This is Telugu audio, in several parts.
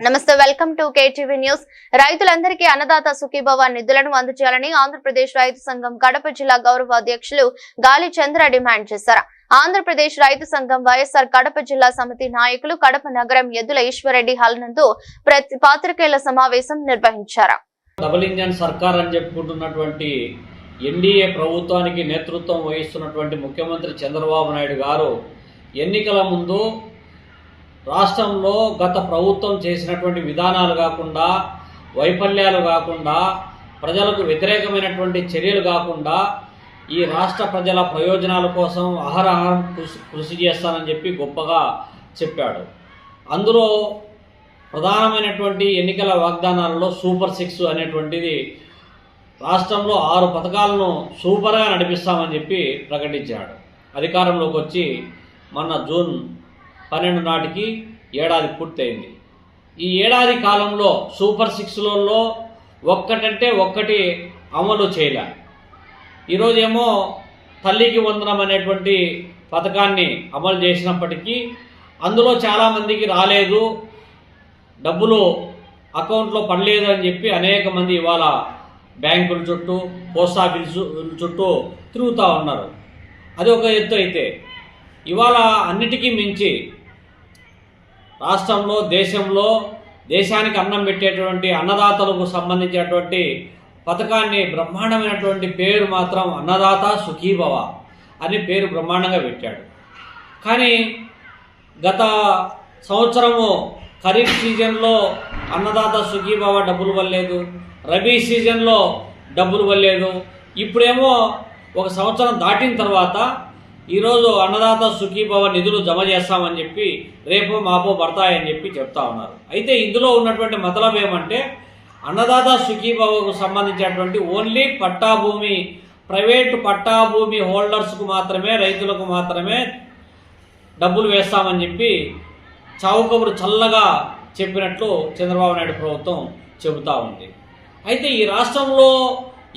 నమస్తే వెల్కమ్ టు కేటీవీ న్యూస్. రైతులందరికీ అన్నదాత సుఖీభవ నిధులను అందజేయాలని ఆంధ్రప్రదేశ్ రైతు సంఘం కడప జిల్లా గౌరవ అధ్యక్షులు గాలి చంద్ర డిమాండ్ చేశారు. ఆంధ్రప్రదేశ్ రైతు సంఘం వైఎస్ఆర్ కడప జిల్లా సమితి నాయకులు కడప నగరం ఎద్దుల ఈశ్వరెడ్డి హాల్ నందు పాత్రికేయుల సమావేశం నిర్వహించారు. డబుల్ ఇంజన్ సర్కార్ అని చెప్పుకుంటున్నటువంటి ఎన్డీఏ ప్రభుత్వానికి నేతృత్వం వహిస్తున్నటువంటి ముఖ్యమంత్రి చంద్రబాబు నాయుడు గారు ఎన్నికల ముందు రాష్ట్రంలో గత ప్రభుత్వం చేసినటువంటి విధానాలు కాకుండా వైఫల్యాలు కాకుండా ప్రజలకు వ్యతిరేకమైనటువంటి చర్యలు కాకుండా ఈ రాష్ట్ర ప్రజల ప్రయోజనాల కోసం అహరహం కృషి కృషి చేస్తానని చెప్పి గొప్పగా చెప్పాడు. అందులో ప్రధానమైనటువంటి ఎన్నికల వాగ్దానాలలో సూపర్ సిక్స్ అనేటువంటిది రాష్ట్రంలో ఆరు పథకాలను సూపర్గా నడిపిస్తామని చెప్పి ప్రకటించాడు. అధికారంలోకి వచ్చి మొన్న జూన్ పన్నెండు నాటికి ఏడాది పూర్తయింది. ఈ ఏడాది కాలంలో సూపర్ సిక్స్లలో ఒక్కటంటే ఒక్కటి అమలు చేయలే. ఈరోజేమో తల్లికి వందనం అనేటువంటి పథకాన్ని అమలు చేసినప్పటికీ అందులో చాలామందికి రాలేదు డబ్బులు అకౌంట్లో పడలేదు అని చెప్పి అనేక మంది ఇవాళ బ్యాంకుల చుట్టూ పోస్ట్ ఆఫీసు చుట్టూ తిరుగుతూ ఉన్నారు. అది ఒక ఎత్తు అయితే. ఇవాళ అన్నిటికీ మించి రాష్ట్రంలో దేశంలో దేశానికి అన్నం పెట్టేటువంటి అన్నదాతలకు సంబంధించినటువంటి పథకాన్ని బ్రహ్మాండమైనటువంటి పేరు మాత్రం అన్నదాత సుఖీభవ అని పేరు బ్రహ్మాండంగా పెట్టాడు. కానీ గత సంవత్సరము ఖరీఫ్ సీజన్లో అన్నదాత సుఖీభవ డబ్బులు వల్లేదు రబీ సీజన్లో డబ్బులు వల్లేదు ఇప్పుడేమో ఒక సంవత్సరం దాటిన తర్వాత ఈరోజు అన్నదాత సుఖీభవ నిధులు జమ చేస్తామని చెప్పి రేపో మాపో పడతాయని చెప్పి చెప్తా ఉన్నారు. అయితే ఇందులో ఉన్నటువంటి మతలబ్ ఏమంటే అన్నదాత సుఖీభవకు సంబంధించినటువంటి ఓన్లీ పట్టా భూమి ప్రైవేటు పట్టా భూమి హోల్డర్స్కు మాత్రమే రైతులకు మాత్రమే డబ్బులు వేస్తామని చెప్పి చావుకబురు చల్లగా చెప్పినట్లు చంద్రబాబు నాయుడు ప్రభుత్వం చెబుతా ఉంది. అయితే ఈ రాష్ట్రంలో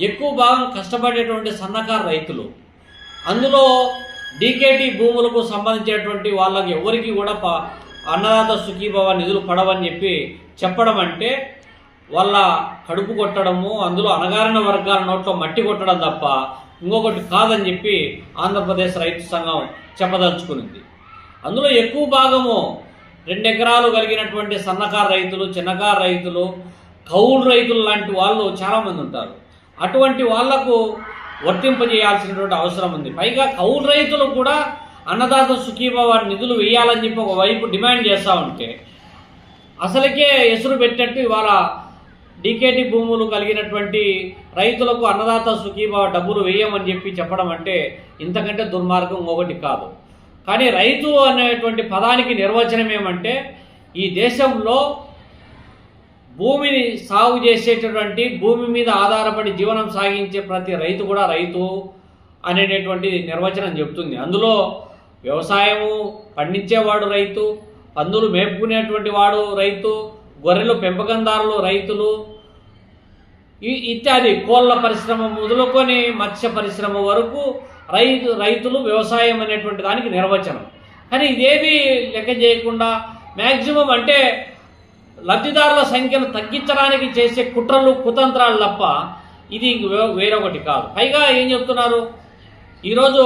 ఎక్కువ భాగం కష్టపడేటువంటి సన్నకారు రైతులు. అందులో డీకేటీ భూములకు సంబంధించినటువంటి వాళ్ళకి ఎవరికి కూడా ప అన్నదాత సుఖీభవ నిధులు పడవని చెప్పి చెప్పడం అంటే వాళ్ళ కడుపు కొట్టడము అందులో అనగారిన వర్గాల నోట్లో మట్టి కొట్టడం తప్ప ఇంకొకటి కాదని చెప్పి ఆంధ్రప్రదేశ్ రైతు సంఘం చెప్పదలుచుకునింది. అందులో ఎక్కువ భాగము రెండు ఎకరాలు కలిగినటువంటి సన్నకారు రైతులు చిన్నకారు రైతులు కౌలు రైతులు లాంటి వాళ్ళు చాలామంది ఉంటారు. అటువంటి వాళ్ళకు వర్తింపజేయాల్సినటువంటి అవసరం ఉంది. పైగా కౌలు రైతులు కూడా అన్నదాత సుఖీభవ నిధులు వేయాలని చెప్పి ఒకవైపు డిమాండ్ చేస్తూ ఉంటే అసలుకే ఎసురు పెట్టినట్టు ఇవాళ డీకేటీ భూములు కలిగినటువంటి రైతులకు అన్నదాత సుఖీభావ డబ్బులు వేయమని చెప్పి చెప్పడం అంటే ఇంతకంటే దుర్మార్గం ఒకటి కాదు. కానీ రైతు అనేటువంటి పదానికి నిర్వచనం ఏమంటే ఈ దేశంలో భూమిని సాగు చేసేటటువంటి భూమి మీద ఆధారపడి జీవనం సాగించే ప్రతి రైతు కూడా రైతు అనేటటువంటి నిర్వచనం చెప్తుంది. అందులో వ్యవసాయము పండించేవాడు రైతు పందులు మేపుకునేటువంటి వాడు రైతు గొర్రెలు పెంపకందారులు రైతులు ఇత్యాది కోళ్ళ పరిశ్రమ మొదలుకొని మత్స్య పరిశ్రమ వరకు రైతు రైతులు వ్యవసాయం అనేటువంటి దానికి నిర్వచనం. కానీ ఇదేమీ లెక్క చేయకుండా మ్యాక్సిమం అంటే లబ్ధిదారుల సంఖ్యను తగ్గించడానికి చేసే కుట్రలు కుతంత్రాలు తప్ప ఇది వేరొకటి కాదు. పైగా ఏం చెప్తున్నారు? ఈరోజు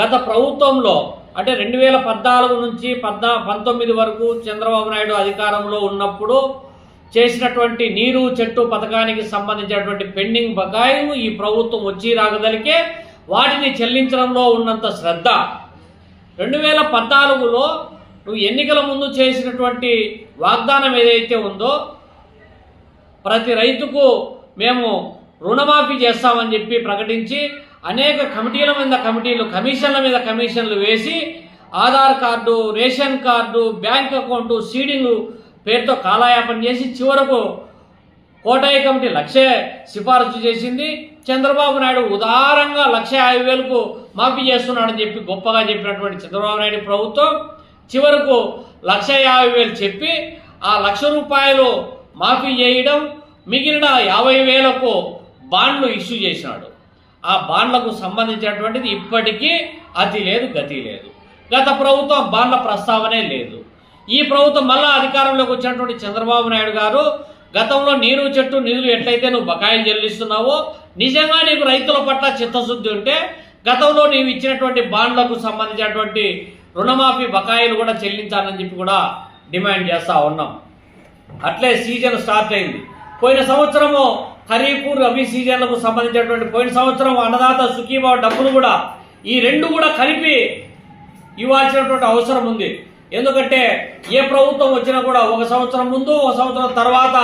గత ప్రభుత్వంలో అంటే రెండు వేల పద్నాలుగు నుంచి పద్నా పంతొమ్మిది వరకు చంద్రబాబు నాయుడు అధికారంలో ఉన్నప్పుడు చేసినటువంటి నీరు చెట్టు పథకానికి సంబంధించినటువంటి పెండింగ్ బకాయిలు ఈ ప్రభుత్వం వచ్చి రాగదలికే వాటిని చెల్లించడంలో ఉన్నంత శ్రద్ధ. రెండు వేల పద్నాలుగులో నువ్వు ఎన్నికల ముందు చేసినటువంటి వాగ్దానం ఏదైతే ఉందో ప్రతి రైతుకు మేము రుణమాఫీ చేస్తామని చెప్పి ప్రకటించి అనేక కమిటీల మీద కమిటీలు కమిషన్ల మీద కమిషన్లు వేసి Aadhaar card ration card bank account seeding పేరుతో కాలయాపన చేసి చివరకు కోటాయి కమిటీ లక్ష సిఫారసు చేసింది. చంద్రబాబు నాయుడు ఉదారంగా లక్ష యాభై వేలకు మాఫీ చేస్తున్నాడని చెప్పి గొప్పగా చెప్పినటువంటి చంద్రబాబు నాయుడు ప్రభుత్వం చివరకు లక్ష యాభై వేలు చెప్పి ఆ లక్ష రూపాయలు మాఫీ చేయడం మిగిలిన యాభై వేలకు బాండ్లు ఇష్యూ చేసినాడు. ఆ బాండ్లకు సంబంధించినటువంటిది ఇప్పటికీ అతి లేదు గతి లేదు. గత ప్రభుత్వం బాండ్ల ప్రస్తావనే లేదు. ఈ ప్రభుత్వం మళ్ళా అధికారంలోకి వచ్చినటువంటి చంద్రబాబు నాయుడు గారు గతంలో నీరు చెట్టు నిధులు ఎట్లయితే నువ్వు బకాయిలు చెల్లిస్తున్నావో నిజంగా నీకు రైతుల పట్ల చిత్తశుద్ధి ఉంటే గతంలో నీవు ఇచ్చినటువంటి బాండ్లకు సంబంధించినటువంటి రుణమాఫీ బకాయిలు కూడా చెల్లించాలని చెప్పి కూడా డిమాండ్ చేస్తూ ఉన్నాం. అట్లే సీజన్ స్టార్ట్ అయింది. పోయిన సంవత్సరము ఖరీఫ్ రబీ సీజన్లకు సంబంధించినటువంటి పోయిన సంవత్సరం అన్నదాత సుఖీభావ డబ్బులు కూడా ఈ రెండు కూడా కలిపి ఇవ్వాల్సినటువంటి అవసరం ఉంది. ఎందుకంటే ఏ ప్రభుత్వం వచ్చినా కూడా ఒక సంవత్సరం ముందు ఒక సంవత్సరం తర్వాత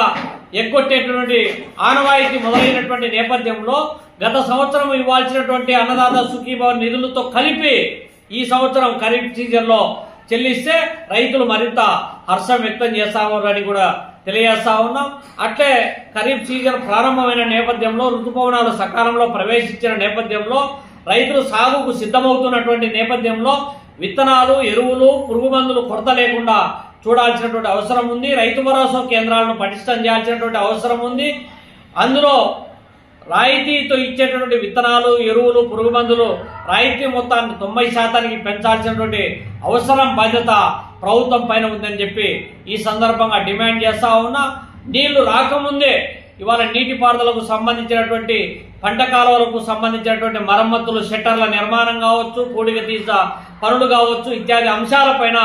ఎగ్గొట్టేటటువంటి ఆనవాయితీ మొదలైనటువంటి నేపథ్యంలో గత సంవత్సరం ఇవ్వాల్సినటువంటి అన్నదాత సుఖీభవ నిధులతో కలిపి ఈ సంవత్సరం ఖరీఫ్ సీజన్లో చెల్లిస్తే రైతులు మరింత హర్షం వ్యక్తం చేస్తామని కూడా తెలియజేస్తా ఉన్నాం. అట్లే ఖరీఫ్ సీజన్ ప్రారంభమైన నేపథ్యంలో ఋతుపవనాలు సకాలంలో ప్రవేశించిన నేపథ్యంలో రైతులు సాగుకు సిద్ధమవుతున్నటువంటి నేపథ్యంలో విత్తనాలు ఎరువులు పురుగు మందులు కొరత లేకుండా చూడాల్సినటువంటి అవసరం ఉంది. రైతు భరోసా కేంద్రాలను పటిష్టం చేయాల్సినటువంటి అవసరం ఉంది. అందులో రాయితీతో ఇచ్చేటటువంటి విత్తనాలు ఎరువులు పురుగు మందులు రాయితీ మొత్తాన్ని తొంభై శాతానికి పెంచాల్సినటువంటి అవసరం బాధ్యత ప్రభుత్వం పైన ఉందని చెప్పి ఈ సందర్భంగా డిమాండ్ చేస్తా ఉన్నా. నీళ్ళు రాకముందే ఇవాళ నీటిపారుదలకు సంబంధించినటువంటి పంట కాలువలకు సంబంధించినటువంటి మరమ్మతులు షట్టర్ల నిర్మాణం కావచ్చు పూడిక తీస పనులు కావచ్చు ఇత్యాది అంశాలపైన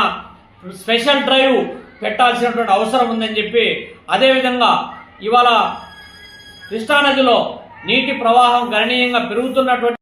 స్పెషల్ డ్రైవ్ పెట్టాల్సినటువంటి అవసరం ఉందని చెప్పి అదేవిధంగా ఇవాళ కృష్ణానదిలో నీటి ప్రవాహం గణనీయంగా పెరుగుతున్నటువంటి